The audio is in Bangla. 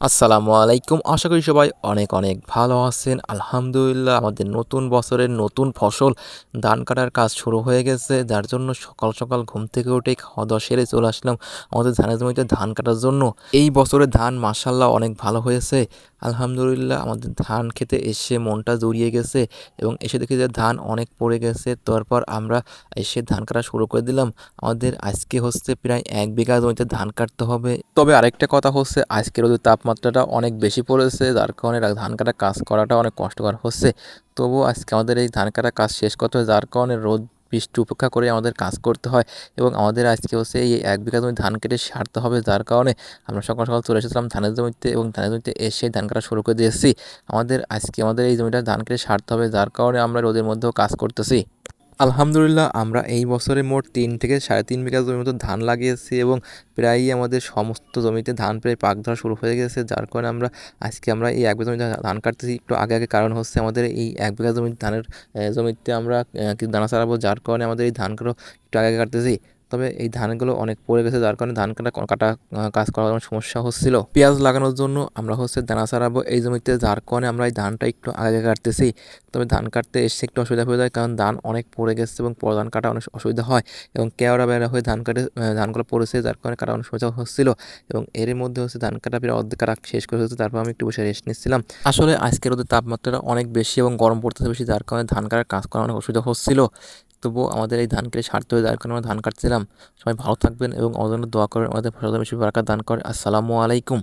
আসসালামু আলাইকুম। আশা করি সবাই অনেক অনেক ভালো আছেন। আলহামদুলিল্লাহ, আমাদের নতুন বছরের নতুন ফসল ধান কাটার কাজ শুরু হয়ে গেছে, যার জন্য সকাল সকাল ঘুম থেকে উঠে খাওয়া দাওয়া সেরে চলে আসলাম আমাদের ধানের জমিতে ধান কাটার জন্য। এই বছরে ধান মাসাল্লাহ অনেক ভালো হয়েছে। আলহামদুলিল্লাহ, আমাদের ধান খেতে এসে মনটা জড়িয়ে গেছে এবং এসে দেখি যে ধান অনেক পড়ে গেছে। তারপর আমরা এসে ধান কাটা শুরু করে দিলাম। আমাদের আজকে হচ্ছে প্রায় এক বিঘা জমিতে ধান কাটতে হবে। তবে আরেকটা কথা হচ্ছে, আজকের ওদের তাপমাত্রাটা অনেক বেশি পড়েছে, যার কারণে ধান কাটা কাজ করাটা অনেক কষ্টকর হচ্ছে। তবুও আজকে আমাদের এই ধান কাটা কাজ শেষ করতে হয় যার কারণে রোদ, বৃষ্টি উপেক্ষা করে আমাদের কাজ করতে হয় এবং আমাদের আজকে হচ্ছে এই এক বিঘা জমি ধান কেটে সারতে হবে, যার কারণে আমরা সকাল সকাল চলে এসেছিলাম ধানের জমিতে এবং ধানের জমিতে এসে ধান কাটা শুরু করে দিয়েছি। আমাদের আজকে আমাদের এই জমিটা ধান কেটে সারতে হবে, যার কারণে আমরা রোদের মধ্যেও কাজ করতেছি। আলহামদুলিল্লাহ, আমরা এই বছরে মোট তিন থেকে সাড়ে তিন বিঘা জমির মতো ধান লাগিয়েছি এবং প্রায়ই আমাদের সমস্ত জমিতে ধান প্রায় পাক ধরা শুরু হয়ে গেছে। যার কারণে আমরা আজকে আমরা এই এক বিঘা জমিতে ধান কাটতেছি। একটু আগে আগে কারণ হচ্ছে আমাদের এই এক বিঘা জমির ধানের জমিতে আমরা দানা ছাড়াবো যার কারণে আমাদের এই ধান কাটো একটু আগে আগে কাটতেছি। তবে এই ধানগুলো অনেক পড়ে গেছে, যার কারণে ধান কাটা কাটা, কাজ করার অনেক সমস্যা হচ্ছিল। পেঁয়াজ লাগানোর জন্য আমরা হচ্ছে দানা ছাড়াবো এই জমিতে, যার কারণে আমরা এই ধানটা একটু আগে আগে কাটতেছি। তবে ধান কাটতে এসে একটু অসুবিধা হয়ে যায়, কারণ ধান অনেক পড়ে গেছে এবং পরে ধান কাটা অনেক অসুবিধা হয় এবং কেওড়া বেড়া হয়ে ধান কাটে ধানগুলো পড়েছে, যার কারণে কাটা অনেক সমস্যা হচ্ছিল এবং এর মধ্যে হচ্ছে ধান কাটা প্রায় অর্ধেক কাটা শেষ করে হচ্ছে, তারপর আমি একটু বসে রেস্ট নিচ্ছিলাম। আসলে আজকের ওদের তাপমাত্রাটা অনেক বেশি এবং গরম পড়তেছে বেশি, যার কারণে ধান কাটার কাজ করা অনেক অসুবিধা হচ্ছিল। তবুও আমাদের এই ধান কেটে সারতে হয়ে যার কারণে আমরা ধান কাটছিলাম। সবাই ভালো থাকবেন এবং আমাদের দোয়া করেন আমাদের ফসল বেশি বারাকা দান করে। আসসালামু আলাইকুম।